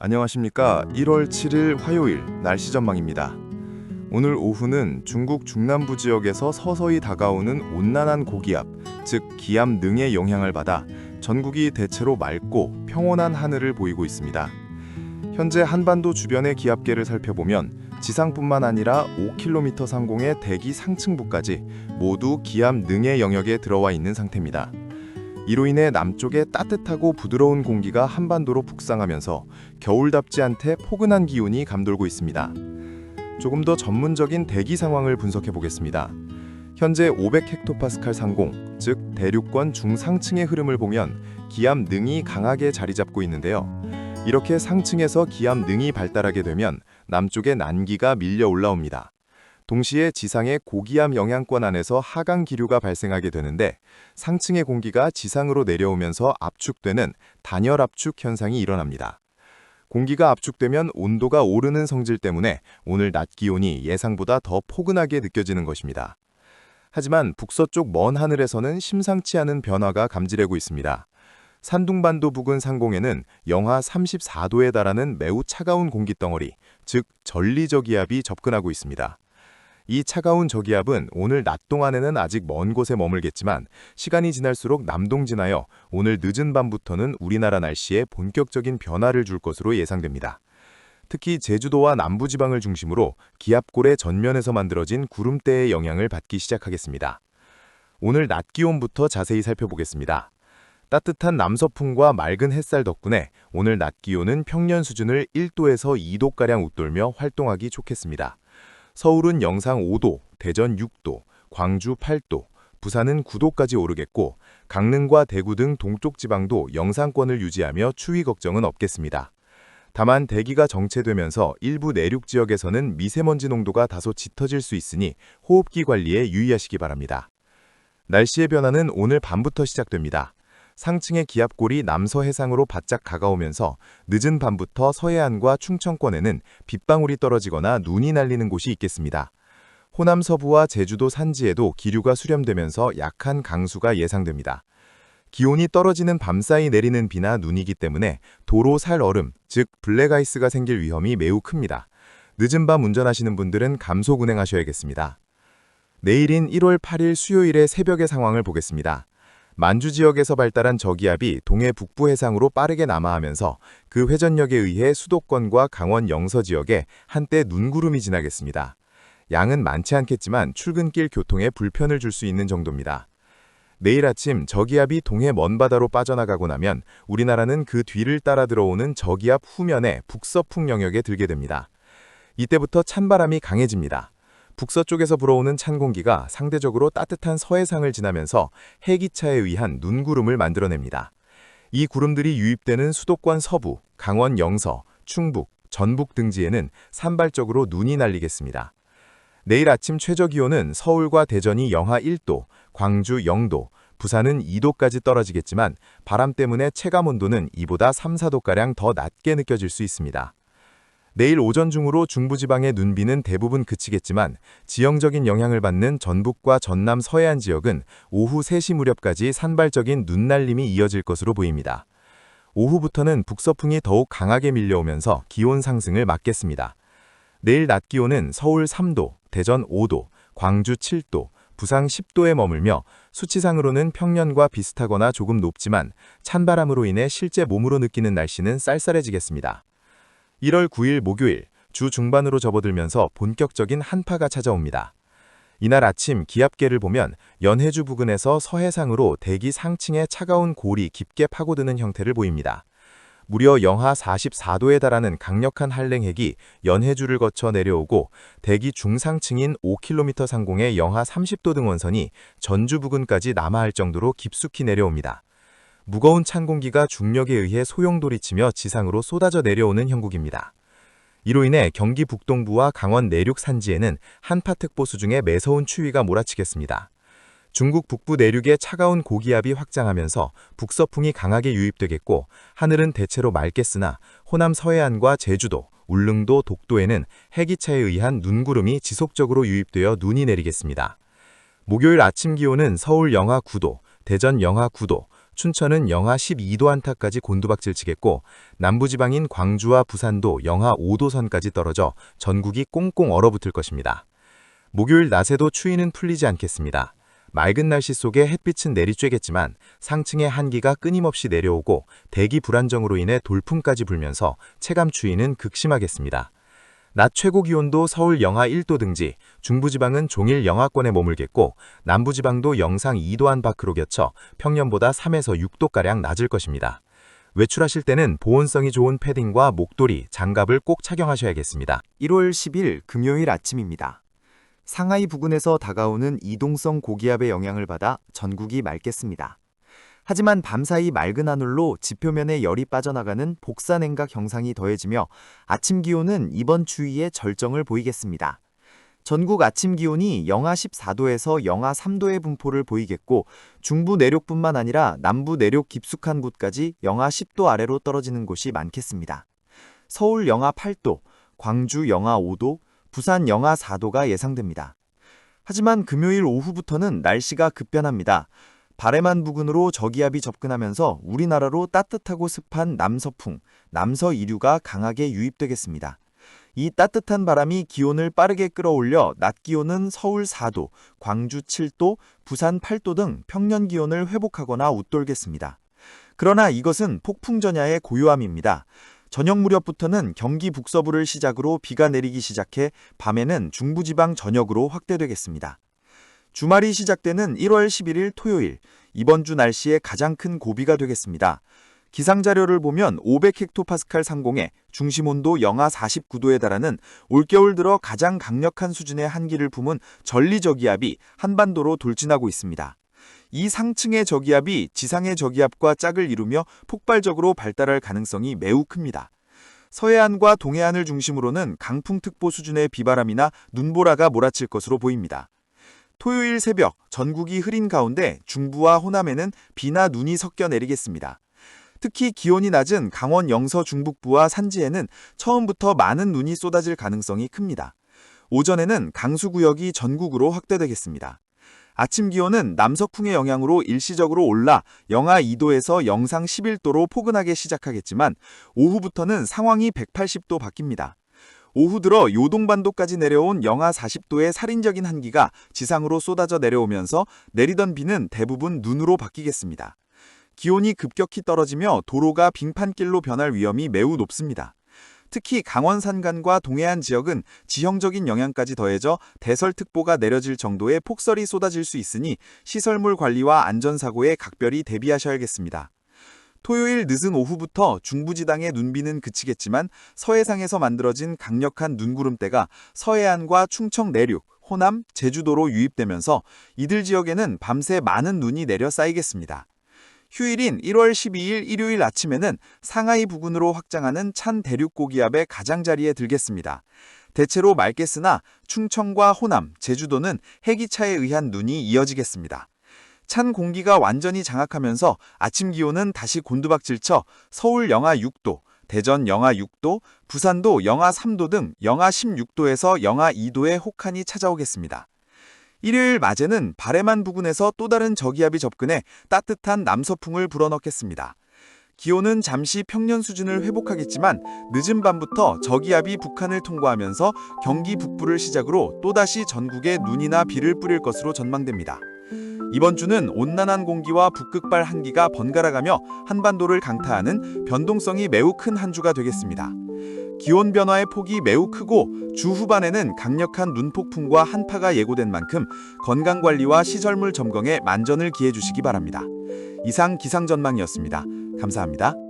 안녕하십니까. 1월 7일 화요일 날씨 전망입니다. 오늘 오후는 중국 중남부 지역에서 서서히 다가오는 온난한 고기압, 즉 기압 능의 영향을 받아 전국이 대체로 맑고 평온한 하늘을 보이고 있습니다. 현재 한반도 주변의 기압계를 살펴보면 지상뿐만 아니라 5km 상공의 대기 상층부까지 모두 기압 능의 영역에 들어와 있는 상태입니다. 이로 인해 남쪽의 따뜻하고 부드러운 공기가 한반도로 북상하면서 겨울답지 않게 포근한 기온이 감돌고 있습니다. 조금 더 전문적인 대기 상황을 분석해 보겠습니다. 현재 500헥토파스칼 상공, 즉 대륙권 중상층의 흐름을 보면 기압 능이 강하게 자리 잡고 있는데요. 이렇게 상층에서 기압 능이 발달하게 되면 남쪽의 난기가 밀려 올라옵니다. 동시에 지상의 고기압 영향권 안에서 하강 기류가 발생하게 되는데 상층의 공기가 지상으로 내려오면서 압축되는 단열 압축 현상이 일어납니다. 공기가 압축되면 온도가 오르는 성질 때문에 오늘 낮 기온이 예상보다 더 포근하게 느껴지는 것입니다. 하지만 북서쪽 먼 하늘에서는 심상치 않은 변화가 감지되고 있습니다. 산둥반도 부근 상공에는 영하 34도에 달하는 매우 차가운 공기덩어리, 즉 전리저기압이 접근하고 있습니다. 이 차가운 저기압은 오늘 낮 동안에는 아직 먼 곳에 머물겠지만 시간이 지날수록 남동진하여 오늘 늦은 밤부터는 우리나라 날씨에 본격적인 변화를 줄 것으로 예상됩니다. 특히 제주도와 남부지방을 중심으로 기압골의 전면에서 만들어진 구름대의 영향을 받기 시작하겠습니다. 오늘 낮 기온부터 자세히 살펴보겠습니다. 따뜻한 남서풍과 맑은 햇살 덕분에 오늘 낮 기온은 평년 수준을 1도에서 2도가량 웃돌며 활동하기 좋겠습니다. 서울은 영상 5도, 대전 6도, 광주 8도, 부산은 9도까지 오르겠고 강릉과 대구 등 동쪽 지방도 영상권을 유지하며 추위 걱정은 없겠습니다. 다만 대기가 정체되면서 일부 내륙 지역에서는 미세먼지 농도가 다소 짙어질 수 있으니 호흡기 관리에 유의하시기 바랍니다. 날씨의 변화는 오늘 밤부터 시작됩니다. 상층의 기압골이 남서 해상으로 바짝 다가오면서 늦은 밤부터 서해안과 충청권에는 빗방울이 떨어지거나 눈이 날리는 곳이 있겠습니다. 호남 서부와 제주도 산지에도 기류가 수렴되면서 약한 강수가 예상됩니다. 기온이 떨어지는 밤사이 내리는 비나 눈이기 때문에 도로 살 얼음, 즉 블랙아이스가 생길 위험이 매우 큽니다. 늦은 밤 운전하시는 분들은 감속 운행하셔야겠습니다. 내일인 1월 8일 수요일의 새벽의 상황을 보겠습니다. 만주 지역에서 발달한 저기압이 동해 북부 해상으로 빠르게 남하하면서 그 회전력에 의해 수도권과 강원 영서 지역에 한때 눈구름이 지나겠습니다. 양은 많지 않겠지만 출근길 교통에 불편을 줄 수 있는 정도입니다. 내일 아침 저기압이 동해 먼바다로 빠져나가고 나면 우리나라는 그 뒤를 따라 들어오는 저기압 후면에 북서풍 영역에 들게 됩니다. 이때부터 찬바람이 강해집니다. 북서쪽에서 불어오는 찬 공기가 상대적으로 따뜻한 서해상을 지나면서 해기차에 의한 눈구름을 만들어냅니다. 이 구름들이 유입되는 수도권 서부, 강원 영서, 충북, 전북 등지에는 산발적으로 눈이 날리겠습니다. 내일 아침 최저기온은 서울과 대전이 영하 1도, 광주 0도, 부산은 2도까지 떨어지겠지만 바람 때문에 체감온도는 이보다 3, 4도가량 더 낮게 느껴질 수 있습니다. 내일 오전 중으로 중부지방의 눈비는 대부분 그치겠지만 지형적인 영향을 받는 전북과 전남 서해안 지역은 오후 3시 무렵까지 산발적인 눈날림이 이어질 것으로 보입니다. 오후부터는 북서풍이 더욱 강하게 밀려오면서 기온 상승을 막겠습니다. 내일 낮 기온은 서울 3도, 대전 5도, 광주 7도, 부상 10도에 머물며 수치상으로는 평년과 비슷하거나 조금 높지만 찬바람으로 인해 실제 몸으로 느끼는 날씨는 쌀쌀해지겠습니다. 1월 9일 목요일 주 중반으로 접어들면서 본격적인 한파가 찾아옵니다. 이날 아침 기압계를 보면 연해주 부근에서 서해상으로 대기 상층의 차가운 골이 깊게 파고드는 형태를 보입니다. 무려 영하 44도에 달하는 강력한 한랭핵이 연해주를 거쳐 내려오고 대기 중상층인 5km 상공의 영하 30도 등 원선이 전주 부근까지 남하할 정도로 깊숙이 내려옵니다. 무거운 찬 공기가 중력에 의해 소용돌이치며 지상으로 쏟아져 내려오는 형국입니다. 이로 인해 경기 북동부와 강원 내륙 산지에는 한파특보 수중에 매서운 추위가 몰아치겠습니다. 중국 북부 내륙의 차가운 고기압이 확장하면서 북서풍이 강하게 유입되겠고 하늘은 대체로 맑겠으나 호남 서해안과 제주도, 울릉도, 독도에는 해기차에 의한 눈구름이 지속적으로 유입되어 눈이 내리겠습니다. 목요일 아침 기온은 서울 영하 9도, 대전 영하 9도, 춘천은 영하 12도 안팎까지 곤두박질 치겠고 남부지방인 광주와 부산도 영하 5도 선까지 떨어져 전국이 꽁꽁 얼어붙을 것입니다. 목요일 낮에도 추위는 풀리지 않겠습니다. 맑은 날씨 속에 햇빛은 내리쬐겠지만 상층의 한기가 끊임없이 내려오고 대기 불안정으로 인해 돌풍까지 불면서 체감 추위는 극심하겠습니다. 낮 최고 기온도 서울 영하 1도 등지, 중부지방은 종일 영하권에 머물겠고 남부지방도 영상 2도 안팎으로 겹쳐 평년보다 3에서 6도가량 낮을 것입니다. 외출하실 때는 보온성이 좋은 패딩과 목도리, 장갑을 꼭 착용하셔야겠습니다. 1월 10일 금요일 아침입니다. 상하이 부근에서 다가오는 이동성 고기압의 영향을 받아 전국이 맑겠습니다. 하지만 밤사이 맑은 하늘로 지표면에 열이 빠져나가는 복사냉각 현상이 더해지며 아침 기온은 이번 추위에 절정을 보이겠습니다. 전국 아침 기온이 영하 14도에서 영하 3도의 분포를 보이겠고 중부 내륙뿐만 아니라 남부 내륙 깊숙한 곳까지 영하 10도 아래로 떨어지는 곳이 많겠습니다. 서울 영하 8도, 광주 영하 5도, 부산 영하 4도가 예상됩니다. 하지만 금요일 오후부터는 날씨가 급변합니다. 바레만 부근으로 저기압이 접근하면서 우리나라로 따뜻하고 습한 남서풍, 남서 이류가 강하게 유입되겠습니다. 이 따뜻한 바람이 기온을 빠르게 끌어올려 낮 기온은 서울 4도, 광주 7도, 부산 8도 등 평년 기온을 회복하거나 웃돌겠습니다. 그러나 이것은 폭풍 전야의 고요함입니다. 저녁 무렵부터는 경기 북서부를 시작으로 비가 내리기 시작해 밤에는 중부지방 전역으로 확대되겠습니다. 주말이 시작되는 1월 11일 토요일, 이번 주 날씨의 가장 큰 고비가 되겠습니다. 기상자료를 보면 500헥토파스칼 상공에 중심온도 영하 49도에 달하는 올겨울 들어 가장 강력한 수준의 한기를 품은 전리저기압이 한반도로 돌진하고 있습니다. 이 상층의 저기압이 지상의 저기압과 짝을 이루며 폭발적으로 발달할 가능성이 매우 큽니다. 서해안과 동해안을 중심으로는 강풍특보 수준의 비바람이나 눈보라가 몰아칠 것으로 보입니다. 토요일 새벽 전국이 흐린 가운데 중부와 호남에는 비나 눈이 섞여 내리겠습니다. 특히 기온이 낮은 강원 영서 중북부와 산지에는 처음부터 많은 눈이 쏟아질 가능성이 큽니다. 오전에는 강수구역이 전국으로 확대되겠습니다. 아침 기온은 남서풍의 영향으로 일시적으로 올라 영하 2도에서 영상 11도로 포근하게 시작하겠지만 오후부터는 상황이 180도 바뀝니다. 오후 들어 요동반도까지 내려온 영하 40도의 살인적인 한기가 지상으로 쏟아져 내려오면서 내리던 비는 대부분 눈으로 바뀌겠습니다. 기온이 급격히 떨어지며 도로가 빙판길로 변할 위험이 매우 높습니다. 특히 강원 산간과 동해안 지역은 지형적인 영향까지 더해져 대설특보가 내려질 정도의 폭설이 쏟아질 수 있으니 시설물 관리와 안전사고에 각별히 대비하셔야겠습니다. 토요일 늦은 오후부터 중부지방의 눈비는 그치겠지만 서해상에서 만들어진 강력한 눈구름대가 서해안과 충청 내륙, 호남, 제주도로 유입되면서 이들 지역에는 밤새 많은 눈이 내려 쌓이겠습니다. 휴일인 1월 12일 일요일 아침에는 상하이 부근으로 확장하는 찬 대륙 고기압의 가장자리에 들겠습니다. 대체로 맑겠으나 충청과 호남, 제주도는 해기차에 의한 눈이 이어지겠습니다. 찬 공기가 완전히 장악하면서 아침 기온은 다시 곤두박질쳐 서울 영하 6도, 대전 영하 6도, 부산도 영하 3도 등 영하 16도에서 영하 2도의 혹한이 찾아오겠습니다. 일요일 낮에는 바레만 부근에서 또 다른 저기압이 접근해 따뜻한 남서풍을 불어넣겠습니다. 기온은 잠시 평년 수준을 회복하겠지만 늦은 밤부터 저기압이 북한을 통과하면서 경기 북부를 시작으로 또다시 전국에 눈이나 비를 뿌릴 것으로 전망됩니다. 이번 주는 온난한 공기와 북극발 한기가 번갈아가며 한반도를 강타하는 변동성이 매우 큰 한 주가 되겠습니다. 기온 변화의 폭이 매우 크고 주 후반에는 강력한 눈폭풍과 한파가 예고된 만큼 건강관리와 시설물 점검에 만전을 기해 주시기 바랍니다. 이상 기상전망이었습니다. 감사합니다.